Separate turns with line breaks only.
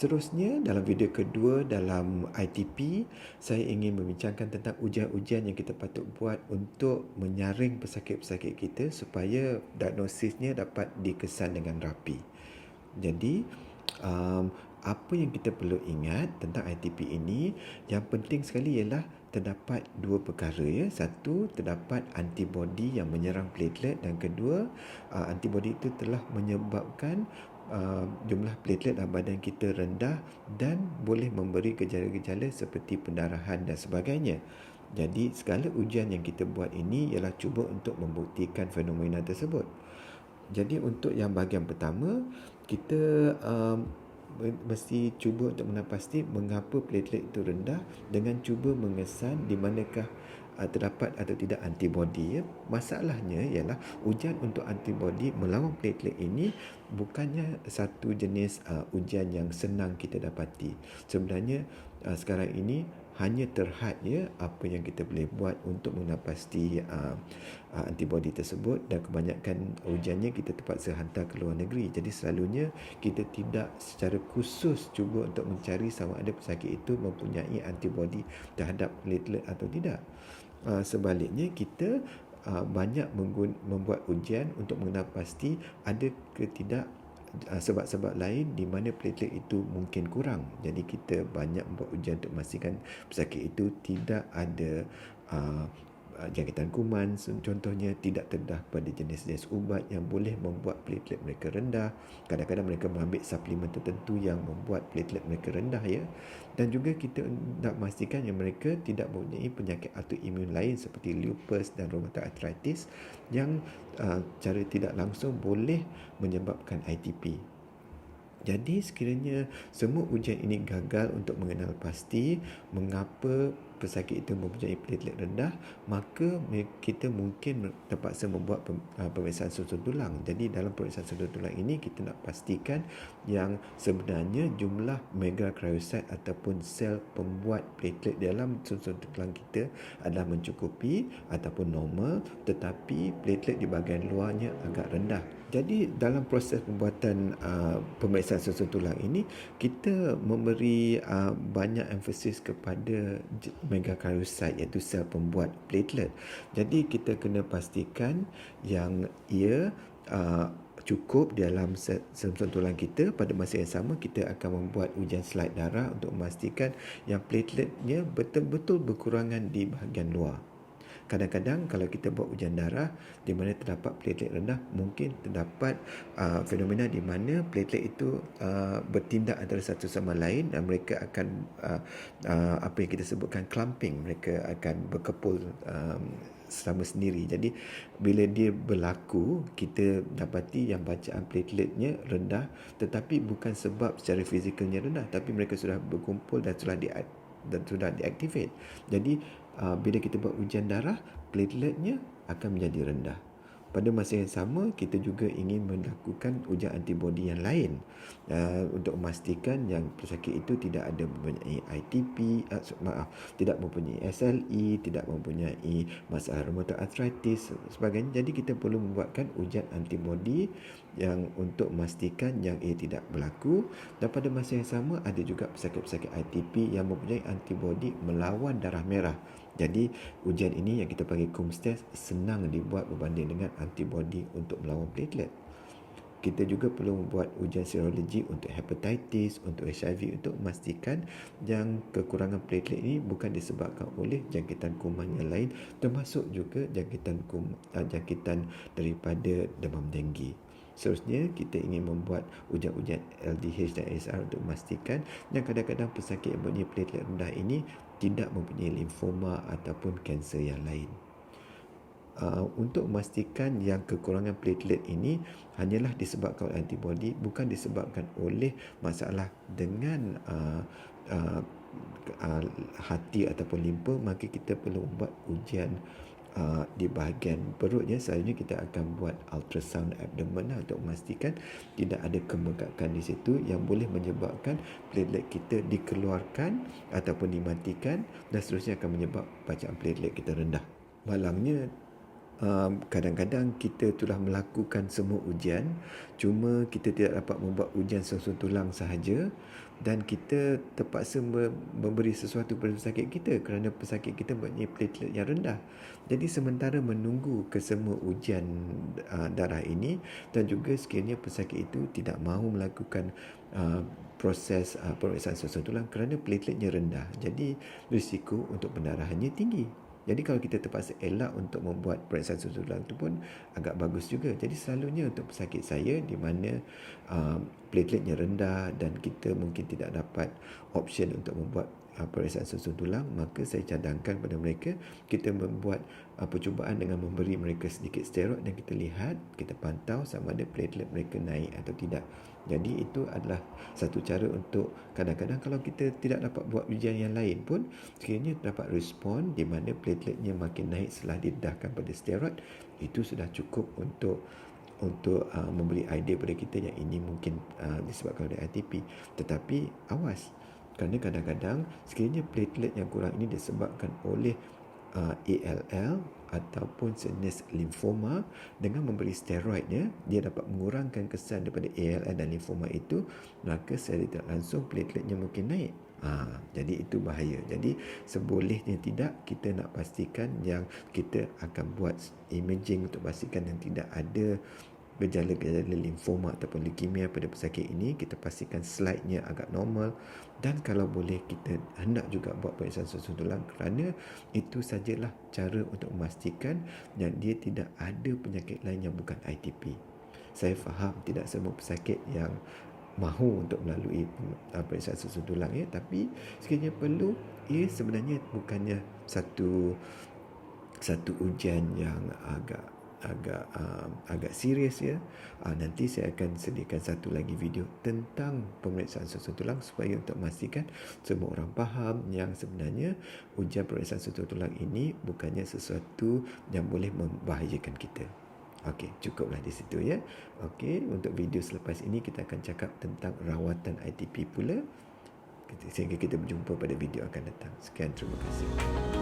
Seterusnya dalam video kedua dalam ITP saya ingin membincangkan tentang ujian-ujian yang kita patut buat untuk menyaring pesakit-pesakit kita supaya diagnosisnya dapat dikesan dengan rapi. Jadi um, apa yang kita perlu ingat tentang ITP ini yang penting sekali ialah terdapat dua perkara ya satu terdapat antibody yang menyerang platelet dan kedua uh, antibody itu telah menyebabkan uh, jumlah platelet dalam badan kita rendah dan boleh memberi gejala-gejala seperti pendarahan dan sebagainya. Jadi segala ujian yang kita buat ini ialah cuba untuk membuktikan fenomena tersebut. Jadi untuk yang bahagian pertama kita um, mesti cuba untuk menapasti mengapa platelet itu rendah dengan cuba mengesan di manakah terdapat atau tidak antibody ya. Masalahnya ialah ujian untuk antibody melawan platelet ini bukannya satu jenis uh, ujian yang senang kita dapati. Sebenarnya uh, sekarang ini hanya terhad ya apa yang kita boleh buat untuk menapasti uh, uh, antibody tersebut dan kebanyakan ujiannya kita terpaksa hantar ke luar negeri. Jadi selalunya kita tidak secara khusus cuba untuk mencari sama ada pesakit itu mempunyai antibody terhadap platelet atau tidak. Uh, sebaliknya kita uh, banyak menggun- membuat ujian untuk mengenal pasti ada ke tidak uh, sebab-sebab lain di mana platelet itu mungkin kurang. Jadi kita banyak membuat ujian untuk memastikan pesakit itu tidak ada Uh, jangkitan kuman contohnya tidak terdah pada jenis-jenis ubat yang boleh membuat platelet mereka rendah. Kadang-kadang mereka mengambil suplemen tertentu yang membuat platelet mereka rendah ya. Dan juga kita nak memastikan yang mereka tidak mempunyai penyakit autoimun lain seperti lupus dan rheumatoid arthritis yang uh, cara tidak langsung boleh menyebabkan ITP jadi sekiranya semua ujian ini gagal untuk mengenal pasti mengapa pesakit itu mempunyai platelet rendah maka kita mungkin terpaksa membuat uh, pemeriksaan susun tulang. Jadi dalam pemeriksaan susun tulang ini kita nak pastikan yang sebenarnya jumlah megakaryosit ataupun sel pembuat platelet dalam susun tulang kita adalah mencukupi ataupun normal tetapi platelet di bahagian luarnya agak rendah. Jadi dalam proses pembuatan uh, pemeriksaan susun tulang ini kita memberi uh, banyak emphasis kepada megakaryosit iaitu sel pembuat platelet. Jadi kita kena pastikan yang ia uh, cukup dalam tulang kita pada masa yang sama kita akan membuat ujian slide darah untuk memastikan yang plateletnya betul-betul berkurangan di bahagian luar kadang-kadang kalau kita buat ujian darah di mana terdapat platelet rendah mungkin terdapat uh, fenomena di mana platelet itu uh, bertindak antara satu sama lain dan mereka akan uh, uh, apa yang kita sebutkan clumping mereka akan berkepul um, selama sendiri. Jadi bila dia berlaku kita dapati yang bacaan plateletnya rendah tetapi bukan sebab secara fizikalnya rendah tapi mereka sudah berkumpul dan sudah di dan sudah deactivate. Jadi uh, bila kita buat ujian darah, plateletnya akan menjadi rendah. Pada masa yang sama, kita juga ingin melakukan ujian antibody yang lain. Uh, untuk memastikan yang pesakit itu tidak ada mempunyai ITP, uh, maaf, tidak mempunyai SLE, tidak mempunyai masalah rheumatoid arthritis sebagainya. Jadi kita perlu membuatkan ujian antibody yang untuk memastikan yang ia tidak berlaku. Dan pada masa yang sama ada juga pesakit-pesakit ITP yang mempunyai antibody melawan darah merah jadi ujian ini yang kita panggil Coombs test senang dibuat berbanding dengan antibody untuk melawan platelet. Kita juga perlu membuat ujian serologi untuk hepatitis, untuk HIV untuk memastikan yang kekurangan platelet ini bukan disebabkan oleh jangkitan kuman yang lain termasuk juga jangkitan kum, uh, jangkitan daripada demam denggi. Seterusnya, kita ingin membuat ujian-ujian LDH dan ASR untuk memastikan yang kadang-kadang pesakit yang mempunyai platelet rendah ini tidak mempunyai limfoma ataupun kanser yang lain. Uh, untuk memastikan yang kekurangan platelet ini hanyalah disebabkan oleh antibody bukan disebabkan oleh masalah dengan uh, uh, uh, hati ataupun limpa maka kita perlu buat ujian uh, di bahagian perutnya selalunya kita akan buat ultrasound abdomen lah untuk memastikan tidak ada kemekakan di situ yang boleh menyebabkan platelet kita dikeluarkan ataupun dimatikan dan seterusnya akan menyebab bacaan platelet kita rendah. Malangnya Um, kadang-kadang kita telah melakukan semua ujian cuma kita tidak dapat membuat ujian susun tulang sahaja dan kita terpaksa memberi sesuatu pada pesakit kita kerana pesakit kita mempunyai platelet yang rendah. Jadi sementara menunggu kesemua ujian uh, darah ini dan juga sekiranya pesakit itu tidak mahu melakukan uh, proses uh, pemeriksaan susun tulang kerana plateletnya rendah. Jadi risiko untuk pendarahannya tinggi. Jadi kalau kita terpaksa elak untuk membuat pemeriksaan susu tulang itu pun agak bagus juga. Jadi selalunya untuk pesakit saya di mana uh, plateletnya rendah dan kita mungkin tidak dapat option untuk membuat uh, pemeriksaan susu tulang, maka saya cadangkan pada mereka kita membuat uh, percubaan dengan memberi mereka sedikit steroid dan kita lihat, kita pantau sama ada platelet mereka naik atau tidak. Jadi itu adalah satu cara untuk kadang-kadang kalau kita tidak dapat buat ujian yang lain pun sekiranya dapat respon di mana plateletnya makin naik setelah didedahkan pada steroid itu sudah cukup untuk untuk uh, memberi idea pada kita yang ini mungkin uh, disebabkan oleh ITP tetapi awas kerana kadang-kadang sekiranya platelet yang kurang ini disebabkan oleh uh, ALL ataupun jenis limfoma dengan memberi steroidnya dia dapat mengurangkan kesan daripada ALL dan limfoma itu maka secara tidak langsung plateletnya mungkin naik Ha, jadi itu bahaya. Jadi sebolehnya tidak kita nak pastikan yang kita akan buat imaging untuk pastikan yang tidak ada gejala-gejala limfoma ataupun leukemia pada pesakit ini kita pastikan slide-nya agak normal dan kalau boleh kita hendak juga buat pemeriksaan susun tulang kerana itu sajalah cara untuk memastikan yang dia tidak ada penyakit lain yang bukan ITP. Saya faham tidak semua pesakit yang mahu untuk melalui pemeriksaan susun tulang ya tapi sekiranya perlu ia sebenarnya bukannya satu satu ujian yang agak agak uh, agak serius ya. Uh, nanti saya akan sediakan satu lagi video tentang pemeriksaan susun tulang supaya untuk memastikan semua orang faham yang sebenarnya ujian pemeriksaan susun tulang ini bukannya sesuatu yang boleh membahayakan kita. Okey, cukuplah di situ ya. Okey, untuk video selepas ini kita akan cakap tentang rawatan ITP pula. Sehingga kita berjumpa pada video akan datang. Sekian, terima kasih.